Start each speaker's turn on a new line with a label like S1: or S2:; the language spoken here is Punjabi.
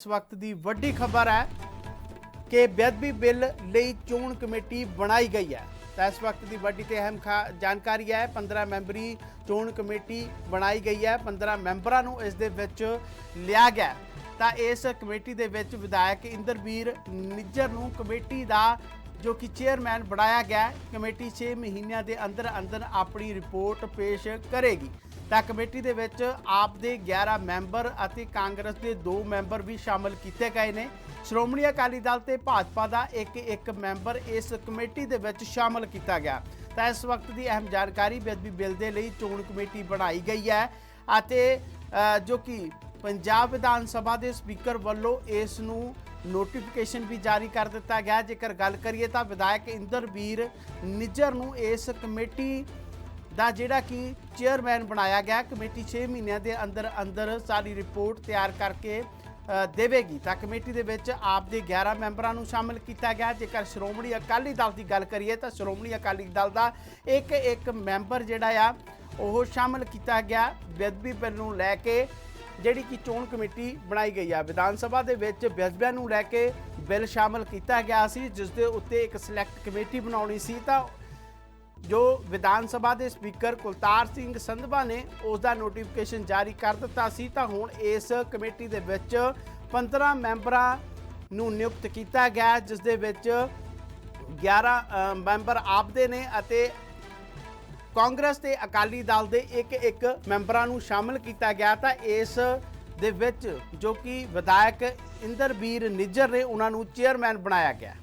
S1: ਇਸ ਵਕਤ ਦੀ ਵੱਡੀ ਖਬਰ ਹੈ ਕਿ ਬੇਅਦਬੀ ਬਿੱਲ ਲਈ ਚੋਣ ਕਮੇਟੀ ਬਣਾਈ ਗਈ ਹੈ। ਤਾਂ ਇਸ ਵਕਤ ਦੀ ਵੱਡੀ ਤੇ ਅਹਿਮ ਖਾ- ਜਾਣਕਾਰੀ ਹੈ 15 ਮੈਂਬਰੀ ਚੋਣ ਕਮੇਟੀ ਬਣਾਈ ਗਈ ਹੈ। 15 ਮੈਂਬਰਾਂ ਨੂੰ ਇਸ ਦੇ ਵਿੱਚ ਲਿਆ ਗਿਆ ਤਾਂ ਇਸ ਕਮੇਟੀ ਦੇ ਵਿੱਚ ਵਿਧਾਇਕ ਇੰਦਰਵੀਰ ਨਿੱਜਰ ਨੂੰ ਕਮੇਟੀ ਦਾ ਜੋ ਕਿ ਚੇਅਰਮੈਨ ਬਣਾਇਆ ਗਿਆ ਕਮੇਟੀ 6 ਮਹੀਨਿਆਂ ਦੇ ਅੰਦਰ ਅੰਦਰ ਆਪਣੀ ਰਿਪੋਰਟ ਪੇਸ਼ ਕਰੇਗੀ। ਤਾਂ ਕਮੇਟੀ ਦੇ ਵਿੱਚ ਆਪ ਦੇ 11 ਮੈਂਬਰ ਅਤੇ ਕਾਂਗਰਸ ਦੇ 2 ਮੈਂਬਰ ਵੀ ਸ਼ਾਮਲ ਕੀਤੇ ਗਏ ਨੇ। ਸ਼੍ਰੋਮਣੀ ਅਕਾਲੀ ਦਲ ਤੇ ਭਾਜਪਾ ਦਾ ਇੱਕ ਇੱਕ ਮੈਂਬਰ ਇਸ ਕਮੇਟੀ ਦੇ ਵਿੱਚ ਸ਼ਾਮਲ ਕੀਤਾ ਗਿਆ। ਤਾਂ ਇਸ ਵਕਤ ਦੀ ਅਹਿਮ ਜਾਣਕਾਰੀ ਬੇਅਦਬੀ ਬਿੱਲ ਦੇ ਲਈ ਚੋਣ ਕਮੇਟੀ ਬਣਾਈ ਗਈ ਹੈ ਅਤੇ ਜੋ ਕਿ ਪੰਜਾਬ ਵਿਧਾਨ ਸਭਾ ਦੇ ਸਪੀਕਰ ਵੱਲੋਂ ਇਸ ਨੂੰ ਨੋਟੀਫਿਕੇਸ਼ਨ ਵੀ ਜਾਰੀ ਕਰ ਦਿੱਤਾ ਗਿਆ ਜੇਕਰ ਗੱਲ ਕਰੀਏ ਤਾਂ ਵਿਧਾਇਕ ਇੰਦਰਵੀਰ ਨਿੱਜਰ ਨੂੰ ਇਸ ਕਮੇਟੀ ਦਾ ਜਿਹੜਾ ਕਿ ਚੇਅਰਮੈਨ ਬਣਾਇਆ ਗਿਆ, ਕਮੇਟੀ 6 ਮਹੀਨਿਆਂ ਦੇ ਅੰਦਰ ਅੰਦਰ ਸਾਰੀ ਰਿਪੋਰਟ ਤਿਆਰ ਕਰਕੇ ਦੇਵੇਗੀ। ਤਾਂ ਕਮੇਟੀ ਦੇ ਵਿੱਚ ਆਪ ਦੇ 11 ਮੈਂਬਰਾਂ ਨੂੰ ਸ਼ਾਮਲ ਕੀਤਾ ਗਿਆ। ਜੇਕਰ ਸ਼੍ਰੋਮਣੀ ਅਕਾਲੀ ਦਲ ਦੀ ਗੱਲ ਕਰੀਏ ਤਾਂ ਸ਼੍ਰੋਮਣੀ ਅਕਾਲੀ ਦਲ ਦਾ ਇੱਕ ਇੱਕ ਮੈਂਬਰ ਜਿਹੜਾ ਆ, ਉਹ ਸ਼ਾਮਲ ਕੀਤਾ ਗਿਆ। ਬੇਅਦਬੀ ਬਿੱਲ ਨੂੰ ਲੈ ਕੇ ਜਿਹੜੀ ਕਿ ਚੋਣ ਕਮੇਟੀ ਬਣਾਈ ਗਈ ਆ। ਵਿਧਾਨ ਸਭਾ ਦੇ ਵਿੱਚ ਬੇਅਦਬੀਆਂ ਨੂੰ ਲੈ ਕੇ ਬਿੱਲ ਸ਼ਾਮਲ ਕੀਤਾ ਗਿਆ ਸੀ, ਜਿਸ ਦੇ ਉੱਤੇ ਇੱਕ ਸਿਲੈਕਟ ਕਮੇਟੀ ਬਣਾਉਣੀ ਸੀ ਤਾਂ ਜੋ ਵਿਧਾਨ ਸਭਾ ਦੇ ਸਪੀਕਰ ਕੁਲਤਾਰ ਸਿੰਘ ਸੰਧਵਾ ਨੇ ਉਸ ਦਾ ਨੋਟੀਫਿਕੇਸ਼ਨ ਜਾਰੀ ਕਰ ਦਿੱਤਾ ਸੀ ਤਾਂ ਹੁਣ ਇਸ ਕਮੇਟੀ ਦੇ ਵਿੱਚ 15 ਮੈਂਬਰਾਂ ਨੂੰ ਨਿਯੁਕਤ ਕੀਤਾ ਗਿਆ, ਜਿਸ ਦੇ ਵਿੱਚ 11 ਮੈਂਬਰ ਆਪਦੇ ਨੇ ਅਤੇ ਕਾਂਗਰਸ ਤੇ ਅਕਾਲੀ ਦਲ ਦੇ ਇੱਕ ਇੱਕ ਮੈਂਬਰਾਂ ਨੂੰ ਸ਼ਾਮਲ ਕੀਤਾ ਗਿਆ ਤਾਂ ਇਸ ਦੇ ਵਿੱਚ ਜੋ ਕਿ ਵਿਧਾਇਕ ਇੰਦਰਬੀਰ ਨਿੱਜਰ ਨੇ ਉਹਨਾਂ ਨੂੰ ਚੇਅਰਮੈਨ ਬਣਾਇਆ ਗਿਆ।